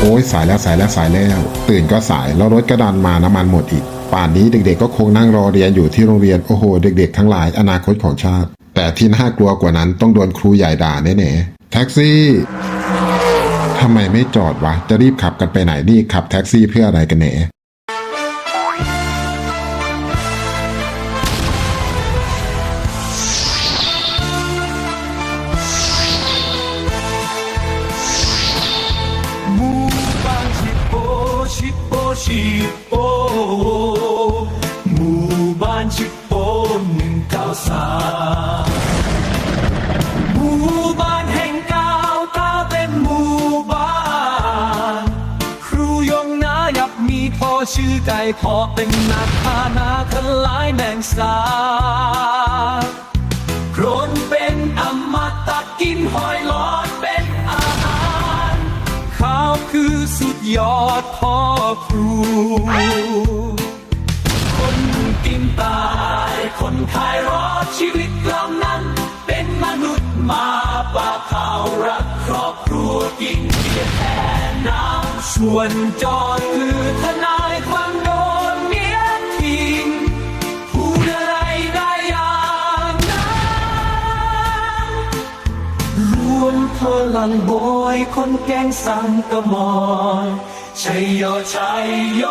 โอ้ยสายแล้วสายแล้วสายแล้วตื่นก็สายแล้วรถก็ดันมาน้ำมันหมดอีก ป่านนี้เด็กๆ ก็คงนั่งรอเรียนอยู่ที่โรงเรียนโอ้โห เด็กๆ ทั้งหลายอนาคตของชาติ แต่ที่น่ากลัวกว่านั้นต้องโดนครูใหญ่ด่าแน่ๆแท็กซี่ทำไมไม่จอดวะ จะรีบขับกันไปไหนนี่ขับแท็กซี่เพื่ออะไรกันแหน หมู่บ้านชิปโปชิปโปชิปโปหมู่บ้านชิปโปหนึ่งเก้าสามหมู่บ้านแห่งก้าวตาเป็นหมู่บ้าน ครูยงนายับมีพ่อชื่อไก่พ่อเป็นนักพานาทลายแมงสา ยอดพ่อครู คนกินตาย คนขายรอดชีวิตเรานั้น เป็นมนุษย์มาปาเขารักครอบครัวกินเกียรแทนน้ำชวนจอดคือทนา พลังโบอยคนแกงสังกะมอนชัยโยชัยโย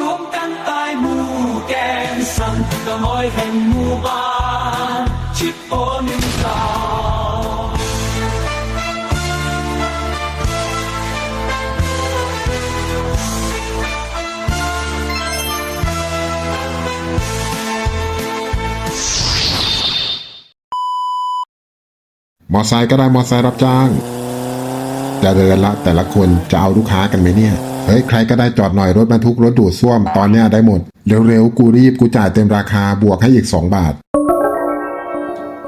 รวมกันตายหมู่แกงสังกะมอยแห่งหมู่บ้าน มอไซค์ก็ได้มอไซค์รับจ้างจะเดินละแต่ละคนจะเอาลูกค้ากันไหมเนี่ย เฮ้ยใครก็ได้จอดหน่อยรถบรรทุกรถดูดซ่วมตอนเนี้ยได้หมด เร็วๆ กูรีบกูจ่ายเต็มราคาบวกให้อีก 2 บาท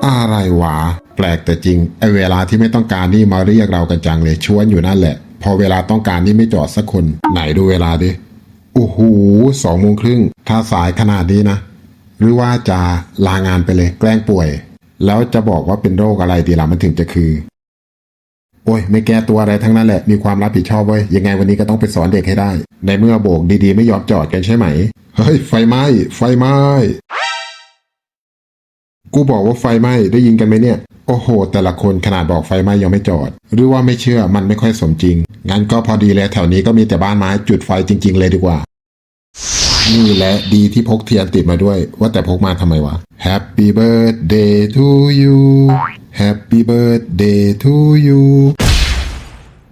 อะไรวะ แปลกแต่จริงไอเวลาที่ไม่ต้องการนี่มาเรียกเรากันจังเลยชวนอยู่นั่นแหละ พอเวลาต้องการนี่ไม่จอดสักคน ไหนดูเวลาดิโอ้โหสองโมงครึ่งถ้าสายขนาดนี้นะ หรือว่าจะลางานไปเลยแกล้งป่วย แล้วจะบอกว่าเป็นโรคอะไรดีล่ะมันถึงจะคือ โอ้ย ไม่แก้ตัวอะไรทั้งนั้นแหละ มีความรับผิดชอบเว้ยยังไงวันนี้ก็ต้องไปสอนเด็กให้ได้ ในเมื่อโบกดีๆ ไม่ยอมจอดกันใช่ไหม เฮ้ย ไฟไหม้ ไฟไหม้ กูบอกว่าไฟไหม้ ได้ยินกันไหมเนี่ย โอ้โห แต่ละคนขนาดบอกไฟไหม้ยังไม่จอด หรือว่าไม่เชื่อมันไม่ค่อยสมจริง งั้นก็พอดีเลยแถวนี้ก็มีแต่บ้านไม้จุดไฟจริง ๆ เลยดีกว่า นี่แหละดีที่พกเทียนติดมาด้วย ว่าแต่พกมาทำไมวะ Happy birthday to you Happy birthday to you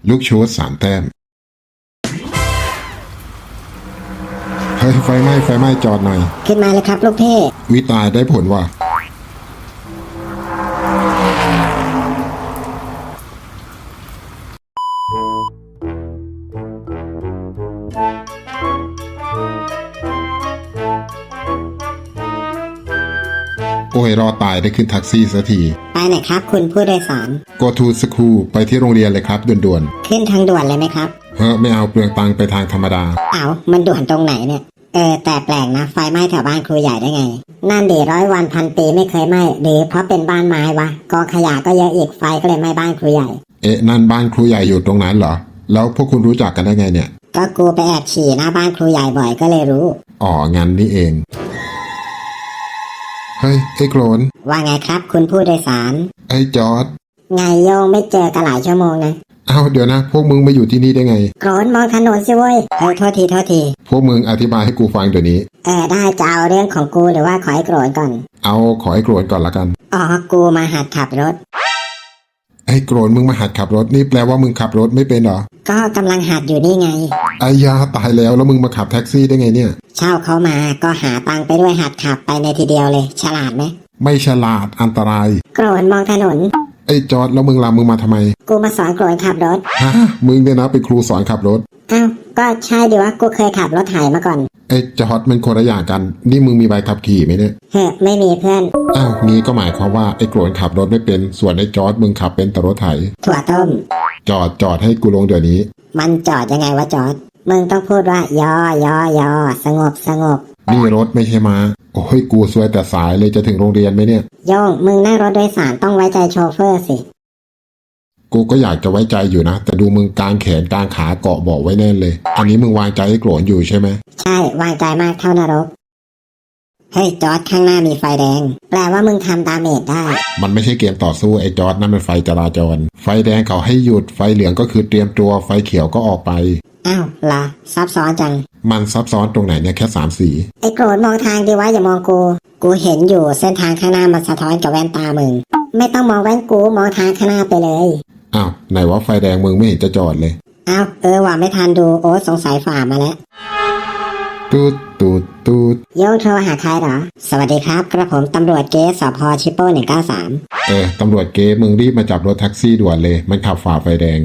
ลูกชูดสามแต้มเฮ้ยไฟไหม้ไฟไหม้จอดหน่อย ขึ้นมาเลยครับลูกพี่วิตายได้ผลว่ะ โอ้ยรอดตายได้ขึ้นแท็กซี่สักทีไปไหนครับ คุณผู้โดยสาร go to school ไปที่โรงเรียนเลยครับด่วนขึ้นทางด่วนเลยไหมครับ ๆเฮ้อไม่เอาเปลืองตังค์ไปทางธรรมดา เอามันด่วนตรงไหนเนี่ย เออ แต่แปลกนะไฟไหม้แถวบ้านครูใหญ่ได้ไง นั่นดีร้อยวันพันปีไม่เคยไหม้หรือเพราะเป็นบ้านไม้วะกองขยะก็เยอะอีกไฟก็เลยไหม้บ้านครูใหญ่ เอ๊ะนั่นบ้านครูใหญ่อยู่ตรงนั้นเหรอ แล้วพวกคุณรู้จักกันได้ไงเนี่ย ก็กูไปแอบฉี่หน้าบ้านครูใหญ่บ่อยก็เลยรู้ อ๋องั้นนี่เอง เฮ้ยไอ้โกรนว่าไงครับคุณผู้โดยสาร ไอ้จอร์ดไงโยงไม่เจอกันหลายชั่วโมงนะเอ้าเดี๋ยวนะ พวกมึงมาอยู่ที่นี่ได้ไง โกรนมองถนนสิเว้ยเออโทษทีโทษที พวกมึงอธิบายให้กูฟังเดี๋ยวนี้ เออได้จะเอาเรื่องของกูหรือว่าขอให้โกรนก่อน เอาขอไอ้โกรนก่อนละกัน อ๋อกูมาหัดขับรถ ไอ้โกรนมึงมาหัดขับรถนี่แปลว่ามึงขับรถไม่เป็นเหรอ ก็กำลังหัดอยู่นี่ไงไอ้ยาตายแล้วแล้วมึงมาขับแท็กซี่ได้ไงเนี่ย เช่าเขามาก็หาตังค์ไปด้วยหัดขับไปในทีเดียวเลย ฉลาดไหมไม่ฉลาดอันตราย โกรนมองถนน ไอ้จอร์ดแล้วมึงลามึงมาทำไมกูมาสอนโกรนขับรถฮะมึงเนี่ยนะเป็นครูสอนขับรถ อ้าวก็ใช่ดีวะกูเคยขับรถไถมาก่อน ไอ้จอร์ดมันคนละอย่างกัน นี่มึงมีใบขับขี่ไหมเนี่ยเฮ้อไม่มีเพื่อน อ้าวงี้ก็หมายความว่าไอ้โกรนขับรถไม่เป็นส่วนไอ้จอร์ดมึงขับเป็นแต่รถไถถั่วต้ม จอดจอดให้กูลงเดี๋ยวนี้ มันจอดยังไงวะจอด มึงต้องพูดว่ายอยอยอสงบสงบ นี่รถไม่ใช่มา โอ้ยกูซวยแต่สายเลยจะถึงโรงเรียนไหมเนี่ย โยงมึงนั่งรถโดยสารต้องไว้ใจโชเฟอร์สิ กูก็อยากจะไว้ใจอยู่นะ แต่ดูมึงกางแขนกางขาเกาะเบอกไว้แน่นเลย อันนี้มึงวางใจให้โกรนอยู่ใช่ไหม ใช่วางใจมากเท่านรก เฮ้ยจอร์ดข้างหน้ามีไฟแดง แปลว่ามึงทำดาเมจได้ มันไม่ใช่เกมต่อสู้ไอ้จอร์ดนั่นมันไฟจราจร ไฟแดงเขาให้หยุดไฟเหลืองก็คือเตรียมตัวไฟเขียวก็ออกไป อ้าวเหรอซับซ้อนจัง มันซับซ้อนตรงไหนเนี่ยแค่สามสี ไอ้โกรธมองทางดีวะอย่ามองกู กูเห็นอยู่เส้นทางข้างหน้ามันสะท้อนกับแว่นตามึง ไม่ต้องมองแว่นกูมองทางข้างหน้าไปเลย อ้าวไหนว่าไฟแดงมึงไม่เห็นจะจอดเลย อ้าวเออว่ะไม่ทันดูโอ้สงสัยฝ่ามาแล้ว ตูดตูดตูดโยงโทรหาใครเหรอ สวัสดีครับกระผมตำรวจเกสสพชิปโป้หนึ่งเก้าสามเออตำรวจเก๊มึงรีบมาจับรถแท็กซี่ด่วนเลย มันขับฝ่าไฟแดง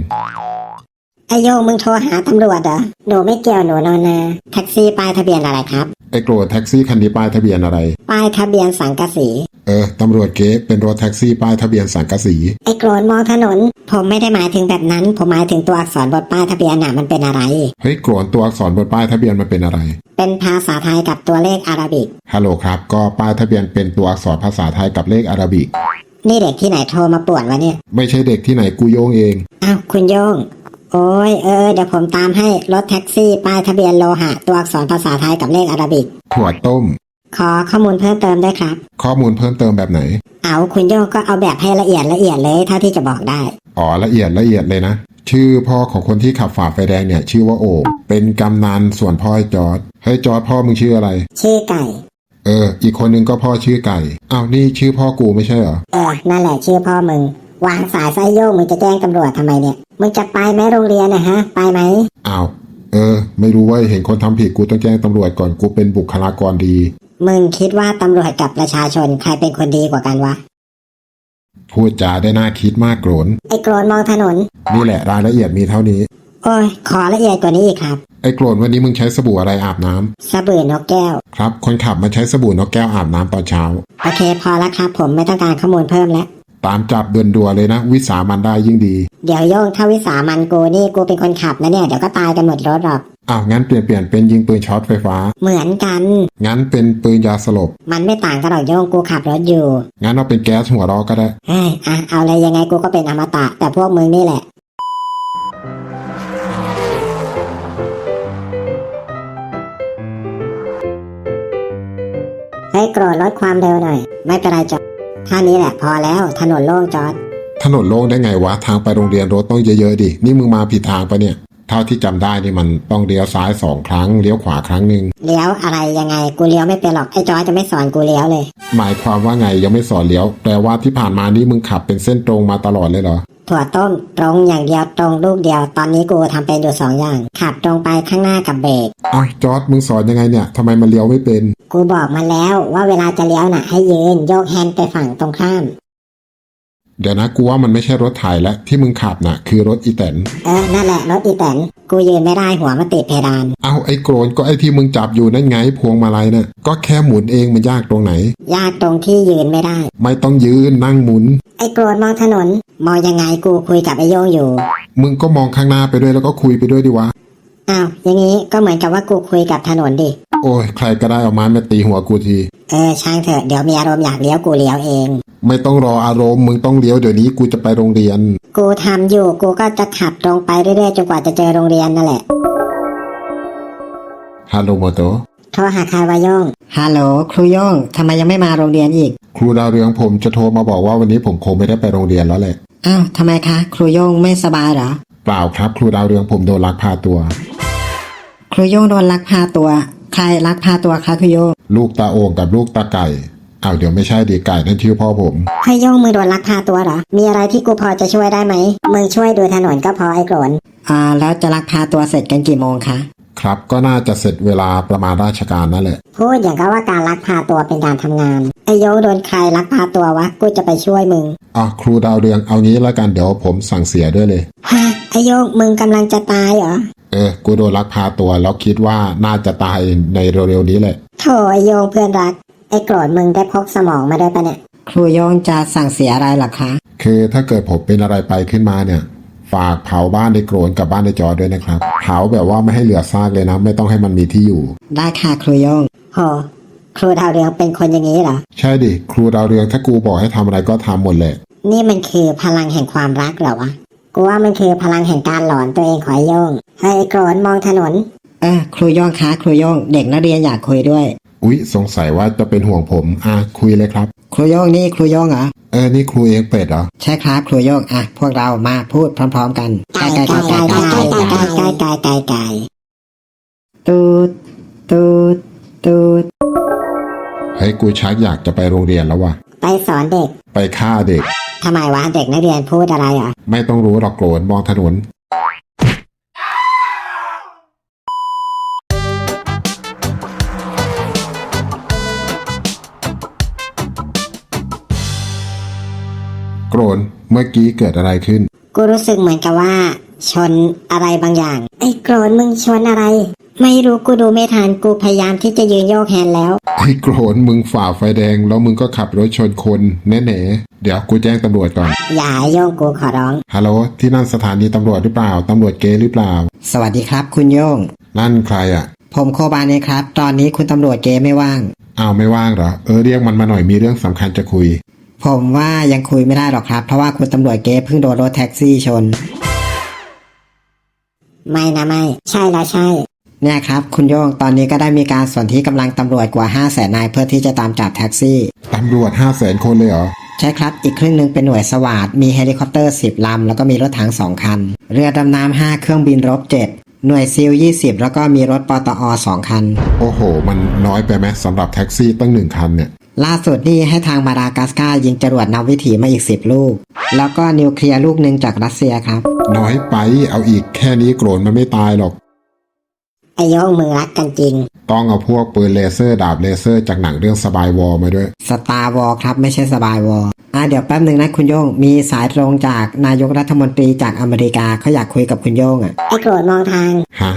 ไอโยงมึงโทรหาตำรวจเหรอ หนูไม่เกี่ยวหนูนอนนาแท็กซี่ป้ายทะเบียนอะไรครับ ไอ้โกรธแท็กซี่คันนี้ป้ายทะเบียนอะไร ป้ายทะเบียนสังกะสี เออ ตำรวจเก๊เป็นรถแท็กซี่ป้ายทะเบียนสังกะสี ไอ้โกรนมองถนน ผมไม่ได้หมายถึงแบบนั้น ผมหมายถึงตัวอักษรบนป้ายทะเบียนน่ะมันเป็นอะไร เฮ้ยโกรธตัวอักษรบนป้ายทะเบียนมันเป็นอะไร เป็นภาษาไทยกับตัวเลขอาราบิก ฮัลโหลครับ ก็ป้ายทะเบียนเป็นตัวอักษรภาษาไทยกับเลขอาราบิก นี่เด็กที่ไหนโทรมาป่วนวะเนี่ย ไม่ใช่เด็กที่ไหนกูโยงเอง อ้าวคุณโยง โอ้ยเออเดี๋ยวผมตามให้รถแท็กซี่ป้ายทะเบียนโลหะ ตัวอักษรภาษาไทยกับเลขอาราบิกถั่วต้ม ขอข้อมูลเพิ่มเติมด้วยครับ ข้อมูลเพิ่มเติมแบบไหน เอาคุณโยงก็เอาแบบให้ละเอียดละเอียดเลยเท่าที่จะบอกได้ อ๋อละเอียดละเอียดเลยนะ ชื่อพ่อของคนที่ขับฝ่าไฟแดงเนี่ย ชื่อว่าโอเป็นกำนันส่วนพ่อไอ้จอร์ดเฮ้ยจอร์ดพ่อมึงชื่ออะไร ชื่อไก่ เออ อีกคนนึงก็พ่อชื่อไก่อ้าวนี่ชื่อพ่อกูไม่ใช่เหรอ เออ นั่นแหละชื่อพ่อมึง วางสายไส้โยงมึงจะแจ้งตำรวจทำไมเนี่ย มึงจะไปไหมโรงเรียนนะฮะ ไปไหม อ้าว เออ ไม่รู้ว่าเห็นคนทำผิดกูต้องแจ้งตำรวจก่อนกูเป็นบุคลากรดี มึงคิดว่าตำรวจกับประชาชนใครเป็นคนดีกว่ากันวะ พูดจาได้น่าคิดมากโกรนไอ้โกรนมองถนน นี่แหละรายละเอียดมีเท่านี้ โอ้ย ขอละเอียดกว่านี้อีกครับ ไอ้โกรนวันนี้มึงใช้สบู่อะไรอาบน้ำสบู่นกแก้ว ครับ คนขับมาใช้สบู่นกแก้วอาบน้ำตอนเช้า โอเคพอแล้วครับ ผมไม่ต้องการข้อมูลเพิ่มแล้ว ตามจับเดินดัวๆเลยนะ วิสามันได้ยิ่งดี เดี๋ยวโยงถ้าวิสามันกูนี่กูเป็นคนขับนะเนี่ย เดี๋ยวก็ตายกันหมดรถหรอก อ้าวงั้นเปลี่ยนเปลี่ยนเป็นยิงปืนช็อตไฟฟ้า เหมือนกัน งั้นเป็นปืนยาสลบ มันไม่ต่างกันหรอกโยงกูขับรถอยู่ งั้นเอาเป็นแก๊สหัวเรอก็ได้ เฮ้ยอะเอาเลยยังไงกูก็เป็นอมตะ แต่พวกมึงนี่แหละ เฮ้ยโกรธลดความเร็วหน่อย ไม่เป็นไรจอดท่านี้แหละพอแล้วถนนโล่งจอด ถนนโล่งได้ไงวะ ทางไปโรงเรียนรถต้องเยอะๆดิ นี่มึงมาผิดทางปะเนี่ย เท่าที่จำได้นี่มันต้องเลี้ยวซ้ายสองครั้งเลี้ยวขวาครั้งหนึ่งเลี้ยวอะไรยังไงกูเลี้ยวไม่เป็นหรอกไอ้จอยจะไม่สอนกูเลี้ยวเลย หมายความว่าไงยังไม่สอนเลี้ยวแปลว่าที่ผ่านมานี่มึงขับเป็นเส้นตรงมาตลอดเลยเหรอถั่วต้มตรงอย่างเดียวตรงลูกเดียว ตอนนี้กูทำเป็นอยู่สองอย่าง ขับตรงไปข้างหน้ากับเบรกอ้าวจอร์ดมึงสอนยังไงเนี่ยทำไมมันเลี้ยวไม่เป็น กูบอกมาแล้วว่าเวลาจะเลี้ยวน่ะให้ยืนโยกแฮนด์ไปฝั่งตรงข้าม เดี๋ยวนะกูว่ามันไม่ใช่รถไถแล้วที่มึงขับน่ะ คือรถอีแตนเออนั่นแหละรถอีแตนกูยืนไม่ได้หัวมาติดเพดาน เอาไอ้โกรนก็ไอ้ที่มึงจับอยู่นั่นไงพวงมาลัยน่ะก็แค่หมุนเองมันยากตรงไหน ยากตรงที่ยืนไม่ได้ ไม่ต้องยืนนั่งหมุน ไอ้โกรธมองถนน มองยังไงกูคุยกับไอ้โยงอยู่ มึงก็มองข้างหน้าไปด้วยแล้วก็คุยไปด้วยดิวะ อ้าวอย่างนี้ก็เหมือนกับว่ากูคุยกับถนนดิ โอ้ยใครก็ได้เอาไม้มาตีหัวกูที เออช่างเถอะเดี๋ยวมีอารมณ์อยากเลี้ยวกูเลี้ยวเอง ไม่ต้องรออารมณ์มึงต้องเลี้ยวเดี๋ยวนี้กูจะไปโรงเรียน กูทำอยู่กูก็จะขับตรงไปเรื่อยๆจนกว่าจะเจอโรงเรียนนั่นแหละ ฮัลโหลโมโตโทรหาใครวะโยงฮัลโหลครูโยงทำไมยังไม่มาโรงเรียนอีก ครูดาวเรืองผมจะโทรมาบอกว่าวันนี้ผมคงไม่ได้ไปโรงเรียนแล้วแหละ อ้าวทำไมคะ ครูโยงไม่สบายเหรอ เปล่าครับ ครูดาวเรืองผมโดนลักพาตัว ครูโยงโดนลักพาตัว ใครลักพาตัวคะครูโยงลูกตาโอ่งกับลูกตาไก่อ้าวเดี๋ยวไม่ใช่ดีไก่นั่นชื่อพ่อผมเฮ้โยงมึงโดนลักพาตัวเหรอ มีอะไรที่กูพอจะช่วยได้ไหม มึงช่วยดูถนนก็พอไอ้โกรนอ่า แล้วจะลักพาตัวเสร็จกันกี่โมงคะครับก็น่าจะเสร็จเวลาประมาณราชการนั่นแหละพูดอย่างกับว่าการลักพาตัวเป็นการทำงานไอโยงโดนใครลักพาตัววะกูจะไปช่วยมึงอะครูดาวเรืองเอางี้แล้วกันเดี๋ยวผมสั่งเสียด้วยเลยฮะไอโยงมึงกำลังจะตายเหรอ เออ กูโดนลักพาตัวแล้วคิดว่าน่าจะตายในเร็วๆนี้แหละโถไอ้โยงเพื่อนรัก ไอ้โกรธมึงได้พกสมองมาด้วยปะเนี่ย ครูโยงจะสั่งเสียอะไรหรอคะ คือถ้าเกิดผมเป็นอะไรไปขึ้นมาเนี่ย ฝากเผาบ้านในโกรนกับบ้านในจอด้วยนะครับ เผาแบบว่าไม่ให้เหลือซากเลยนะ ไม่ต้องให้มันมีที่อยู่ ได้ค่ะครูโยงโหครูดาวเรืองเป็นคนอย่างนี้เหรอ ใช่ดิ ครูดาวเรืองถ้ากูบอกให้ทำอะไรก็ทำหมดแหละ นี่มันคือพลังแห่งความรักเหรอวะ กูว่ามันคือพลังแห่งการหลอนตัวเองขอยโยง เฮ้ยโกรนมองถนนเออครูโย่องคะครูโย่องเด็กนักเรียนอยากคุยด้วย อุ๊ยสงสัยว่าจะเป็นห่วงผมอะคุยเลยครับ ครูโย่องนี่ครูโย่องเหรอเออนี่ครูเองเป็ดเหรอใช่ครับครูโย่องอะพวกเรามาพูดพร้อม ๆ กันไก่ไก่ไก่ไก่ไก่ไก่ไก่ไก่ไก่ไก่ไก่ตูดตูดตูดเฮ้ยกูชักอยากจะไปโรงเรียนแล้วว่ะ ไปสอนเด็กไปฆ่าเด็ก ทำไมวะเด็กนักเรียนพูดอะไรเหรอไม่ต้องรู้หรอกโกรนมองถนน โกรนเมื่อกี้เกิดอะไรขึ้น กูรู้สึกเหมือนกับว่า ชนอะไรบางอย่าง ไอ้โกรนมึงชนอะไร ไม่รู้กูดูไม่ทันกูพยายามที่จะยืนโยกแฮนด์แล้ว ไอ้โกรนมึงฝ่าไฟแดง แล้วมึงก็ขับรถชนคนแน่ๆเดี๋ยวกูแจ้งตำรวจก่อน อย่าโยงกูขอร้อง ฮัลโหลที่นั่นสถานีตำรวจหรือเปล่า ตำรวจเกย์หรือเปล่า สวัสดีครับคุณโย่ง นั่นใครอะ ผมโคบานเองครับ ตอนนี้คุณตำรวจเกไม่ว่าง อ้าวไม่ว่างเหรอ เออเรียกมันมาหน่อยมีเรื่องสำคัญจะคุย ผมว่ายังคุยไม่ได้หรอกครับ เพราะว่าคุณตำรวจเกเพิ่งโดนรถแท็กซี่ชน ไม่นะไม่ ใช่แล้วใช่ เนี่ยครับ คุณโย่งตอนนี้ก็ได้มีการสนที่กำลังตำรวจกว่า5 0 0แสนนายเพื่อที่จะตามจับแท็กซี่ ตำรวจห้าแสนคนเลยเหรอ ใช่ครับ อีกครึ่งหนึ่งเป็นหน่วยสวาดมีเฮลิคอปเตอร์ 10 ลำ แล้วก็มีรถถัง2 คัน เรือดำน้ำ5เครื่องบินรบ 7 หน่วยซิล 20 แล้วก็มีรถปตอ 2 คัน โอ้โห มันน้อยไปไหมสำหรับแท็กซี่ตั้งหนึ่งคันเนี่ย ล่าสุดนี่ให้ทางมาดากัสการ์ยิงจรวดนำวิถีมาอีก 10 ลูก แล้วก็นิวเคลียร์ลูกหนึ่งจากรัสเซียครับ น้อยไปเอาอีกแค่นี้โกรนมันไม่ตายหรอก ไอ้โยงมึงรักกันจริง ต้องเอาพวกปืนเลเซอร์ดาบเลเซอร์จากหนังเรื่องสบายวอลมาด้วย สตาร์วอลครับไม่ใช่สบายวอลอะเดี๋ยวแป๊บหนึ่งนะคุณโย่งมีสายตรงจากนายกรัฐมนตรีจากอเมริกาเขาอยากคุยกับคุณโย่งอะ ไอ้โกรธมองทาง ฮะ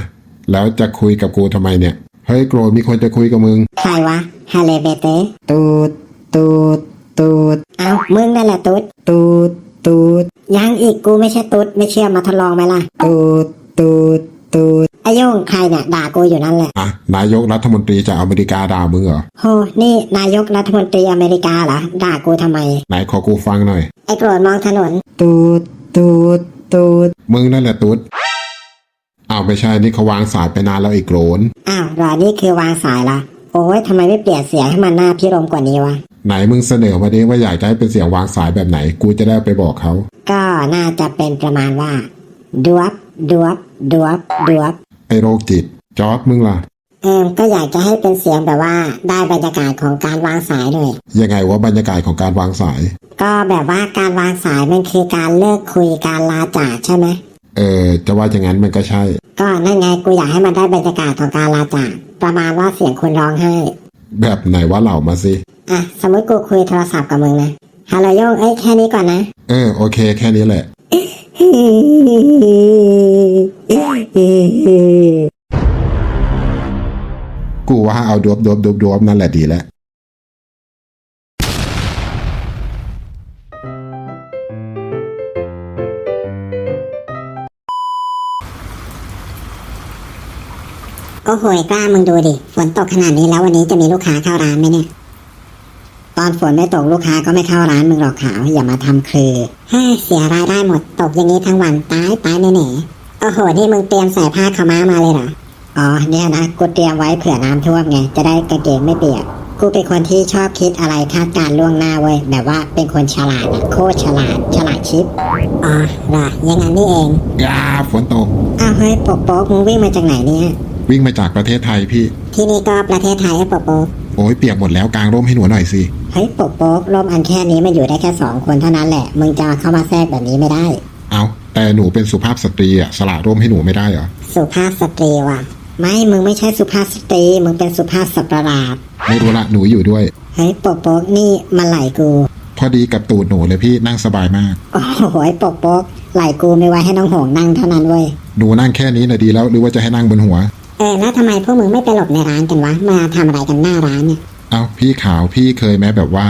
แล้วจะคุยกับกูทำไมเนี่ย เฮ้ยโกรนมีคนจะคุยกับมึง ใครวะฮาเลเบเตตูดตูดตูดเอ้ามึงนั่นแหละตุ๊ดตูดตูดยังอีกกูไม่ใช่ตุ๊ดไม่เชื่อมาทดลองไหมล่ะตูดตูดตูดไอ้โยงใครเนี่ยด่ากูอยู่นั่นแหละอะนายกรัฐมนตรีจากอเมริกาด่ามึงเหรอโหนี่นายกรัฐมนตรีอเมริกาเหรอด่ากูทำไม ไหนขอกูฟังหน่อย ไอ้โกรธมองถนนตูดตูดตูดมึงนั่นแหละตุ๊ด อ้าวไม่ใช่นี่เขาวางสายไปนานแล้วอีกโกรนอ้าวรอนี่คือวางสายละโอ้ยทำไมไม่เปลี่ยนเสียงให้มันน่าพิรมกว่านี้วะ ไหนมึงเสนอมาดิว่าอยากจะให้เป็นเสียงวางสายแบบไหน กูจะได้ไปบอกเขา ก็น่าจะเป็นประมาณว่าดวบดวบดวบดวบไอโรคจิตจอร์ดมึงล่ะ เออก็อยากจะให้เป็นเสียงแบบว่าได้บรรยากาศของการวางสายหน่อย ยังไงว่าบรรยากาศของการวางสาย ก็แบบว่าการวางสายมันคือการเลิกคุยการลาจากใช่ไหม เออจะว่าอย่างนั้นมันก็ใช่ ก็นั่นไงกูอยากให้มันได้บรรยากาศของการลาจากประมาณว่าเสียงคนร้องไห้ แบบไหนว่าเหล่ามาสิอะสมมติกูคุยโทรศัพท์กับมึงนะฮัลโหลโยงเอ้ยแค่นี้ก่อนนะ เออโอเคแค่นี้แหละ กูว่าเอาดวบดวบดวบดวบนั่นแหละดีแล้ว โอ้โหยกล้ามึงดูดิ ฝนตกขนาดนี้แล้ววันนี้จะมีลูกค้าเข้าร้านไหมเนี่ย ตอนฝนไม่ตกลูกค้าก็ไม่เข้าร้านมึงหรอกขาว อย่ามาทำคือเฮ้ยเสียรายได้หมดตกอย่างนี้ทั้งวันตายตายแน่ๆโอ้โหนี่มึงเตรียมใส่ผ้าขาวม้ามาเลยเหรอ อ๋อเนี่ยนะกูเตรียมไว้เผื่อน้ำท่วมไงจะได้กางเกงไม่เปียก กูเป็นคนที่ชอบคิดอะไรคาดการณ์ล่วงหน้าเว้ยแบบว่าเป็นคนฉลาดอะโคตรฉลาด ฉลาดชิป อ๋อเหรออยังงั้นนี่เอง ยาฝนตก อ้าวเฮ้ยปกโป๊กมึงวิ่งมาจากไหนเนี่ย วิ่งมาจากประเทศไทยพี่ ที่นี่ก็ประเทศไทยอะปกโป๊กโอ้ยเปียกหมดแล้วกางร่มให้หนูหน่อยสิ เฮ้ยปกโป๊กร่มอันแค่นี้มันอยู่ได้แค่สองคนเท่านั้นแหละ มึงจะเข้ามาแทรกแบบนี้ไม่ได้ เอาแต่หนูเป็นสุภาพสตรีอะสละร่มให้หนูไม่ได้เหรอ สุภาพสตรีว่ะ ไม่มึงไม่ใช่สุภาพสตรี มึงเป็นสุภาพสัตว์ประหลาดไม่รู้ละหนูอยู่ด้วย เฮ้ยปกโป๊กนี่มาไหลกู พอดีกับตูดหนูเลยพี่นั่งสบายมาก โอ้โหปกโป๊กไหลกูไม่ไว้ให้น้องหงนั่งเท่านั้นเว้ย หนูนั่งแค่นี้นะดีแล้วหรือว่าจะให้นั่งบนหัว เออแล้วทำไมพวกมึงไม่ไปหลบในร้านกันวะ มาทำอะไรกันหน้าร้านเนี่ย เอาพี่ขาวพี่เคยไหมแบบว่า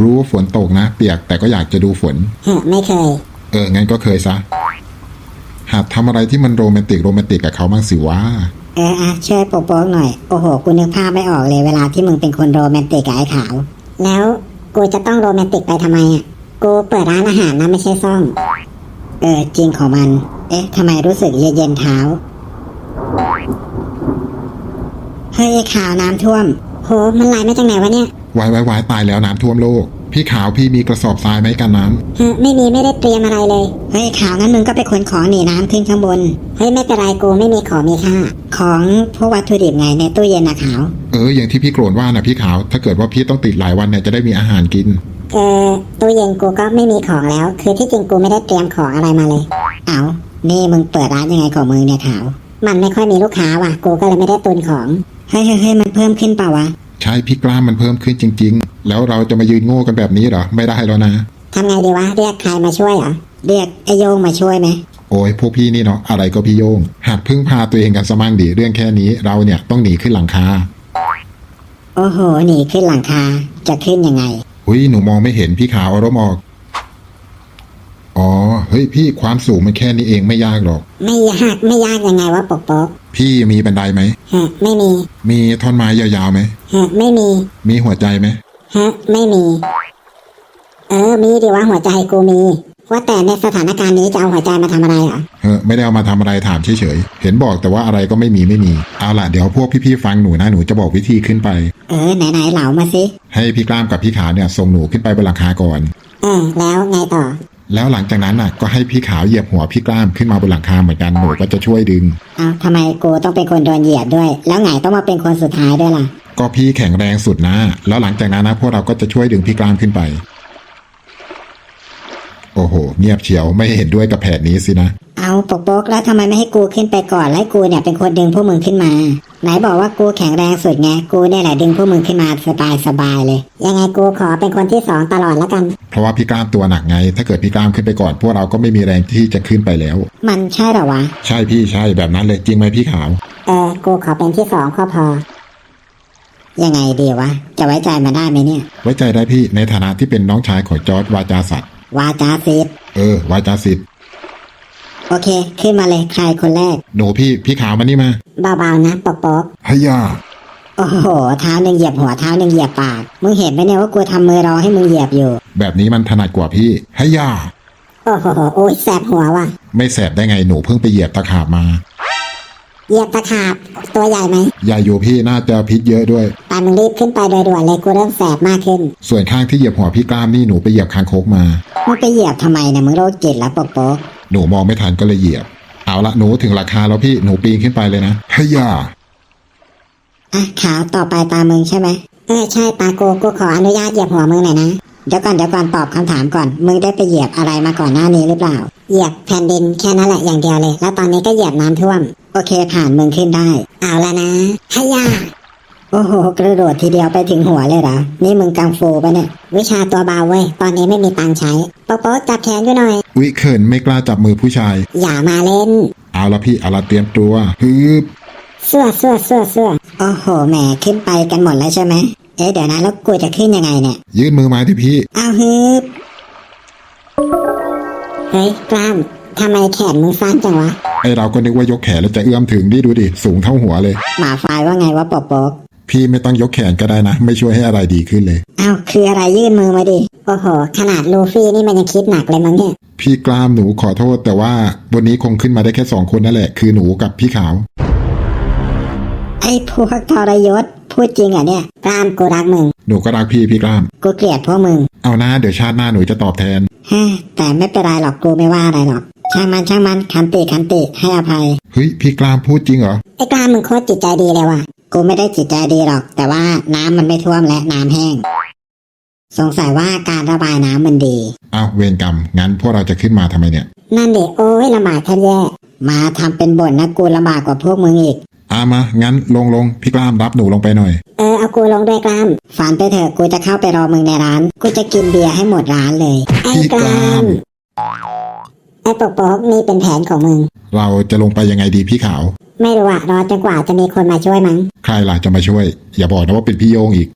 รู้ว่าฝนตกนะ เปียกแต่ก็อยากจะดูฝน เฮ้อไม่เคย เอองั้นก็เคยซะหัดทำอะไรที่มันโรแมนติกโรแมนติกกับเขาบ้างสิวะเอออะช่วยปกโป๊กหน่อย โอ้โห กูนึกภาพไม่ออกเลยเวลาที่มึงเป็นคนโรแมนติกกับไอ้ขาว แล้วกูจะต้องโรแมนติกไปทำไมอะ กูเปิดร้านอาหารนะไม่ใช่ซ่อง เออจริงของมัน เอ๊ะทำไมรู้สึกเย็นๆเท้า เฮ้ยข่าวน้ำท่วม โห มันไหลมาจากไหนวะเนี่ยวายวายวายตายแล้วน้ำท่วมโลก พี่ขาวพี่มีกระสอบทรายไหมกันน้ำเฮ้ยไม่มีไม่ได้เตรียมอะไรเลย เฮ้ยข่าวงั้นมึงก็ไปขนของหนีน้ำขึ้นข้างบน เฮ้ยไม่เป็นไรกูไม่มีของมีค่า ของพวกวัตถุดิบไงในตู้เย็นนะขาว เอออย่างที่พี่โกรนว่านะพี่ขาว ถ้าเกิดว่าพี่ต้องติดหลายวันเนี่ยจะได้มีอาหารกิน เออตู้เย็นกูก็ไม่มีของแล้ว คือที่จริงกูไม่ได้เตรียมของอะไรมาเลย เอานี่มึงเปิดร้านยังไงของมึงเนี่ยขาว มันไม่ค่อยมีลูกค้าว่ะ กูก็เลยไม่ได้ตุนของ เฮ้ยเฮ้ยเฮ้ยมันเพิ่มขึ้นเปล่าวะใช่พี่กล้ามมันเพิ่มขึ้นจริง ๆ แล้วเราจะมายืนโง่กันแบบนี้เหรอ ไม่ได้แล้วนะ ทำไงดีวะ เรียกใครมาช่วยเหรอ เรียกไอโยงมาช่วยไหม โอ้ยพวกพี่นี่เนาะอะไรก็พี่โยงหัดพึ่งพาตัวเองกันสมั่งดีเรื่องแค่นี้เราเนี่ยต้องหนีขึ้นหลังคาโอ้โห หนีขึ้นหลังคา จะขึ้นยังไงหุยหนูมองไม่เห็นพี่ขาวเอารมออก อ๋อ เฮ้ยพี่ความสูงมันแค่นี้เองไม่ยากหรอก ไม่ยากไม่ยากยังไงวะปกปกพี่มีบันไดไหมฮะไม่มีมีท่อนไม้ยาวๆไหมฮะไม่มีมีหัวใจไหมฮะไม่มี เออมีดิว่าหัวใจกูมี ว่าแต่ในสถานการณ์นี้จะเอาหัวใจมาทำอะไรเหรอเออไม่ได้เอามาทำอะไรถามเฉยๆเห็นบอกแต่ว่าอะไรก็ไม่มีไม่มีเอาล่ะเดี๋ยวพวกพี่ๆฟังหนูนะหนูจะบอกวิธีขึ้นไป เออไหนไหนๆเหลามาสิให้พี่กล้ามกับพี่ขาวเนี่ยส่งหนูขึ้นไปบนหลังคาก่อนเออแล้วไงต่อ แล้วหลังจากนั้นน่ะก็ให้พี่ขาวเหยียบหัวพี่กล้ามขึ้นมาบนหลังคาเหมือนกันหนูก็จะช่วยดึงเอาทำไมกูต้องเป็นคนโดนเหยียบด้วย แล้วไงต้องมาเป็นคนสุดท้ายด้วยล่ะ ก็พี่แข็งแรงสุดนะแล้วหลังจากนั้นนะพวกเราก็จะช่วยดึงพี่กล้ามขึ้นไป โอ้โห เงียบเฉียวไม่เห็นด้วยกับแผนนี้สินะ เอาปกปกแล้วทำไมไม่ให้กูขึ้นไปก่อนแล้วให้กูเนี่ยเป็นคนดึงพวกมึงขึ้นมา ไหนบอกว่ากูแข็งแรงสุดไง กูเนี่ยแหละดึงพวกมึงขึ้นมาสบายสบายๆเลย ยังไงกูขอเป็นคนที่สองตลอดแล้วกัน เพราะว่าพี่กล้ามตัวหนักไง ถ้าเกิดพี่กล้ามขึ้นไปก่อนพวกเราก็ไม่มีแรงที่จะขึ้นไปแล้ว มันใช่เหรอวะ ใช่พี่ใช่แบบนั้นเลยจริงไหมพี่ขาว เออ กูขอเป็นที่สองก็พอ ยังไงดีวะ จะไว้ใจมันได้ไหมเนี่ย ไว้ใจได้พี่ในฐานะที่เป็นน้องชายของจอร์ดวาจาสัตว์วาจาซีดเออวาจาสิทธิ์ โอเค ขึ้นมาเลยใครคนแรก หนูพี่พี่ขาวมานี่มาเบาๆนะปกปกฮยาโอ้โหเท้าหนึ่งเหยียบหัวเท้าหนึ่งเหยียบปากมึงเห็นไหมเนี่ยว่ากูทำมือรอให้มึงเหยียบอยู่แบบนี้มันถนัดกว่าพี่ฮยาโอ้โหโอ้ยแสบหัวว่ะไม่แสบได้ไงหนูเพิ่งไปเหยียบตะขาบมา เหยียบตะขาบตัวใหญ่ไหมยาอยู่พี่น่าจะพิษเยอะด้วยแต่มึงรีบขึ้นไปโดยด่วนเลยกูเริ่มแสบมากขึ้นส่วนข้างที่เหยียบหัวพี่กล้ามนี่หนูไปเหยียบคางคกมามึงไปเหยียบทำไมเนี่ยมึงโรคจิตแล้วปกปก หนูมองไม่ทันก็เลยเหยียบ เอาละหนูถึงราคาแล้วพี่หนูปีนขึ้นไปเลยนะฮยาอะขาวต่อไปตามมึงใช่ไหมเออใช่ตากูกูขออนุญาตเหยียบหัวมึงหน่อยนะเดี๋ยวก่อนเดี๋ยวก่อนตอบคำถามก่อน มึงได้ไปเหยียบอะไรมาก่อนหน้านี้หรือเปล่า เหยียบแผ่นดินแค่นั้นแหละอย่างเดียวเลย แล้วตอนนี้ก็เหยียบน้ำท่วม โอเคผ่านมึงขึ้นได้ เอาละนะฮยา โอ้โห กระโดดทีเดียวไปถึงหัวเลยเหรอ นี่มึงกังฟูปะเนี่ย วิชาตัวเบาเว้ย ตอนนี้ไม่มีตังค์ใช้ โป๊ะโป๊ะจับแขนกูหน่อย วิเขินไม่กล้าจับมือผู้ชาย อย่ามาเล่น เอาละพี่เอาละเตรียมตัวฮึบเสื้อเสื้อเสื้อเสื้อโอ้โห แหม ขึ้นไปกันหมดแล้วใช่ไหม เอ๊ะ เดี๋ยวนะ แล้วกูจะขึ้นยังไงเนี่ย ยื่นมือมาที่พี่ เอาฮึบเฮ้ย กล้ามทำไมแขนมึงสั้นจังวะ ไอเราก็นึกว่ายกแขนแล้วจะเอื้อมถึงดิดูดิ สูงเท่าหัวเลย หมาไฟว่าไงวะปกปก พี่ไม่ต้องยกแขนก็ได้นะ ไม่ช่วยให้อะไรดีขึ้นเลยเอาคืออะไรยื่นมือมาดิ โอ้โห ขนาดลูฟี่นี่มันยังคิดหนักเลยมั้งเนี่ย พี่กล้ามหนูขอโทษ แต่ว่าวันนี้คงขึ้นมาได้แค่สองคนนั่นแหละ คือหนูกับพี่ขาว ไอ้พวกทรยศพูดจริงเหรอะเนี่ยกล้ามกูรักมึง หนูก็รักพี่พี่กล้าม กูเกลียดพวกมึงเอานะเดี๋ยวชาติหน้าหนูจะตอบแทน ฮะแต่ไม่เป็นไรหรอกกูไม่ว่าอะไรหรอก ช่างมันช่างมันคันติคันติให้อภัย เฮ้ยพี่กล้ามพูดจริงเหรอ ไอ้กล้ามมึงโคตรจิตใจดีเลยว่ะ กูไม่ได้จิตใจดีหรอก แต่ว่าน้ำมันไม่ท่วมและน้ำแห้ง สงสัยว่าการระบายน้ำมันดีเอาเวรกรรม งั้นพวกเราจะขึ้นมาทำไมเนี่ย นั่นเด็โอ้ยลำบากแทบแย่ มาทำเป็นบ่นนะกูลำบากกว่าพวกมึงอีก อามา งั้นลงลงพี่กล้ามรับหนูลงไปหน่อย เออเอากูลงด้วยกล้ามฝันไปเถอะกูจะเข้าไปรอมึงในร้าน กูจะกินเบียร์ให้หมดร้านเลย ไอ้พี่กกล้าล้าม มไอ้ปกปกนี่เป็นแผนของมึง เราจะลงไปยังไงดีพี่ขาว ไม่รู้อะรอจนกว่าจะมีคนมาช่วยมั้ง ใครล่ะจะมาช่วย อย่าบอกนะว่าเป็นพี่โยงอีก